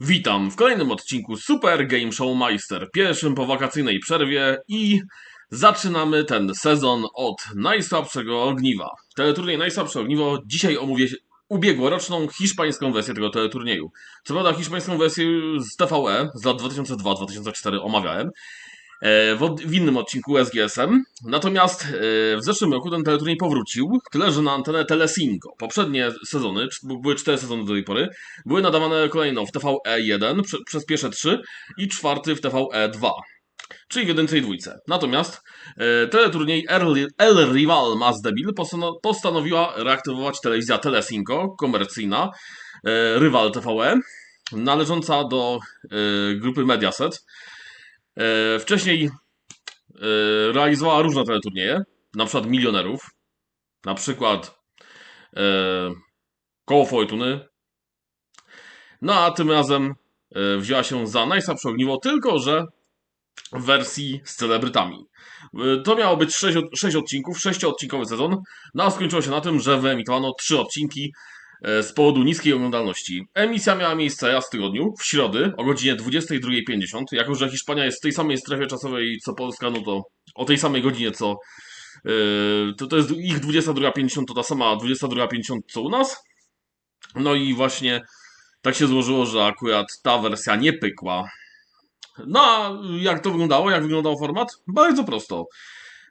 Witam w kolejnym odcinku Super Game Show Meister, pierwszym po wakacyjnej przerwie i zaczynamy ten sezon od najsłabszego ogniwa. Teleturniej Najsłabsze Ogniwo, dzisiaj omówię ubiegłoroczną hiszpańską wersję tego teleturnieju. Co prawda hiszpańską wersję z TVE z lat 2002-2004 omawiałem, w, od- w innym odcinku SGSM. Natomiast e, w zeszłym roku ten teleturniej powrócił, tyle że na antenę Telesingo. Poprzednie sezony, były cztery sezony do tej pory, były nadawane kolejno w TVE1 prze, przez pierwsze trzy i czwarty w TVE2, czyli w jedynce i dwójce. Natomiast e, teleturniej El, Rival Mas Debil postano, postanowiła reaktywować telewizja Telesingo, komercyjna, e, rywal TVE, należąca do e, grupy Mediaset. E, wcześniej e, realizowała różne teleturnieje, na przykład milionerów, na przykład e, koło Fortuny, no a tym razem wzięła się za najsłabsze ogniwo, tylko że w wersji z celebrytami. To miało być 6, 6 odcinków, 6-odcinkowy sezon, no a skończyło się na tym, że wyemitowano 3 odcinki z powodu niskiej oglądalności. Emisja miała miejsce raz w tygodniu, w środę o godzinie 22.50. Jako, że Hiszpania jest w tej samej strefie czasowej co Polska, no to o tej samej godzinie co. e, To, to jest ich 22.50, to ta sama 22.50 co u nas. No i właśnie tak się złożyło, że akurat ta wersja nie pykła. No a jak to wyglądało? Jak wyglądał format? Bardzo prosto.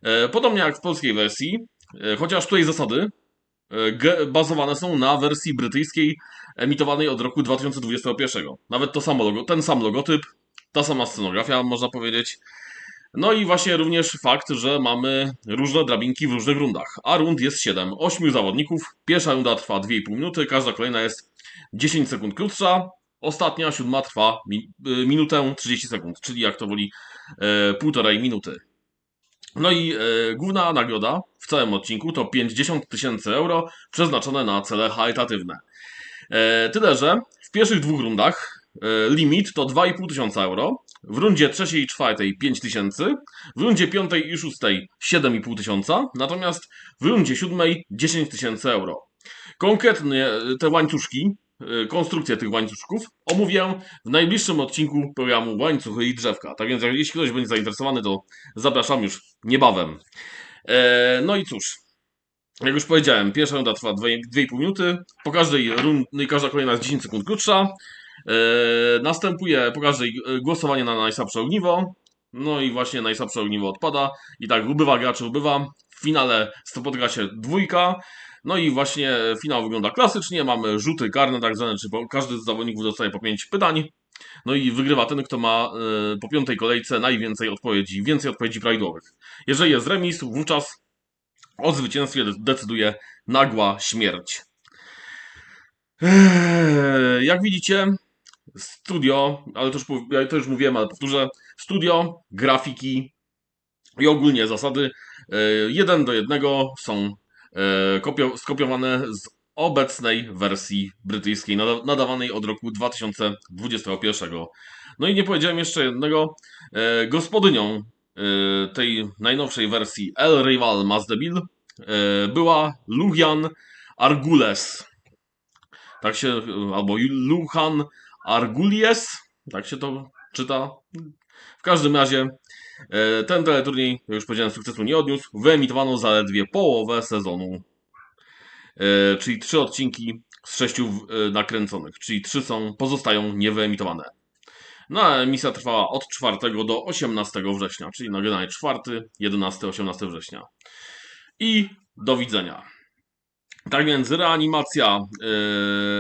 E, Podobnie jak w polskiej wersji, e, chociaż tutaj zasady e, bazowane są na wersji brytyjskiej emitowanej od roku 2021. Nawet to samo logo, ten sam logotyp, ta sama scenografia, można powiedzieć. No i właśnie również fakt, że mamy różne drabinki w różnych rundach. A rund jest 7, 8 zawodników. Pierwsza runda trwa 2,5 minuty, każda kolejna jest 10 sekund krótsza. Ostatnia, siódma trwa y, minutę 30 sekund, czyli jak to woli e, półtorej minuty. No i e, główna nagroda w całym odcinku to 50 tysięcy euro przeznaczone na cele charytatywne. E, tyle, że w pierwszych dwóch rundach e, limit to 2,5 tysiąca euro, w rundzie trzeciej i czwartej 5 tysięcy, w rundzie piątej i szóstej 7,5 tysiąca, natomiast w rundzie siódmej 10 tysięcy euro. Konkretnie e, te łańcuszki, konstrukcję tych łańcuszków omówię w najbliższym odcinku programu Łańcuchy i Drzewka. Tak więc jeśli ktoś będzie zainteresowany, to zapraszam już niebawem. E, no i cóż, jak już powiedziałem, pierwsza runda trwa 2,5 minuty. Po każdej rundzie, każda kolejna jest 10 sekund krótsza. E, następuje po każdej e, głosowanie na najsłabsze ogniwo. No i właśnie najsłabsze ogniwo odpada. I tak ubywa graczy, ubywa. W finale spotyka się dwójka. No i właśnie finał wygląda klasycznie. Mamy rzuty karne, tak zwane, czy każdy z zawodników dostaje po 5 pytań. No i wygrywa ten, kto ma e, po piątej kolejce najwięcej odpowiedzi, więcej odpowiedzi prawidłowych. Jeżeli jest remis, wówczas o zwycięstwie decyduje nagła śmierć. Eee, Jak widzicie, studio, ale to już, to już mówiłem, ale powtórzę, studio, grafiki i ogólnie zasady e, jeden do jednego są e, kopio, skopiowane z obecnej wersji brytyjskiej, nada- nadawanej od roku 2021. No i nie powiedziałem jeszcze jednego, e, gospodynią e, tej najnowszej wersji El Rival Mas Debil e, była Lujan Argules. Tak się, albo Lujan Argulies, tak się to czyta. W każdym razie ten teleturniej, jak już powiedziałem, sukcesu nie odniósł. Wyemitowano zaledwie połowę sezonu. E, Czyli trzy odcinki z sześciu e, nakręconych, czyli trzy są, pozostają niewyemitowane. No a emisja trwała od 4 do 18 września, czyli na generalnie 4, 11, 18 września. I do widzenia. Tak więc reanimacja e,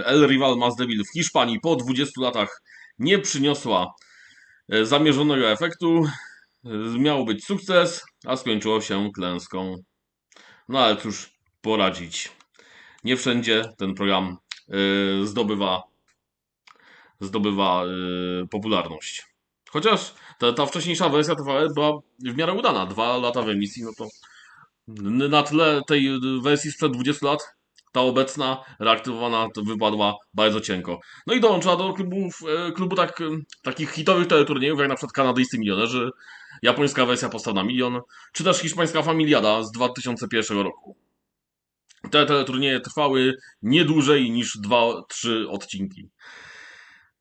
El Rival Mas Devil w Hiszpanii po 20 latach nie przyniosła zamierzonego efektu. Miał być sukces, a skończyło się klęską. No ale cóż poradzić. Nie wszędzie ten program e, zdobywa zdobywa e, popularność. Chociaż ta, ta wcześniejsza wersja TVE była w miarę udana. Dwa lata w emisji, no to na tle tej wersji sprzed 20 lat ta obecna reaktywowana wypadła bardzo cienko. No i dołączyła do klubów, e, klubu tak, takich hitowych teleturniejów, jak na przykład kanadyjscy milionerzy, japońska wersja postaw na milion, czy też hiszpańska familiada z 2001 roku. Te teleturnieje trwały nie dłużej niż 2-3 odcinki.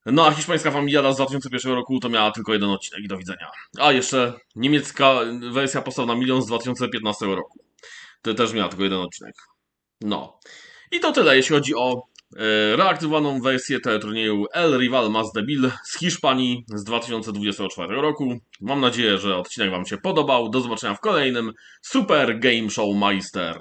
No a hiszpańska familiada z 2001 roku to miała tylko jeden odcinek do widzenia. A jeszcze niemiecka wersja Postaw na milion z 2015 roku. To też miała tylko jeden odcinek. No. I to tyle, jeśli chodzi o e, reaktywowaną wersję teleturnieju El Rival Más Debil z Hiszpanii z 2024 roku. Mam nadzieję, że odcinek Wam się podobał. Do zobaczenia w kolejnym Super Game Show Meister.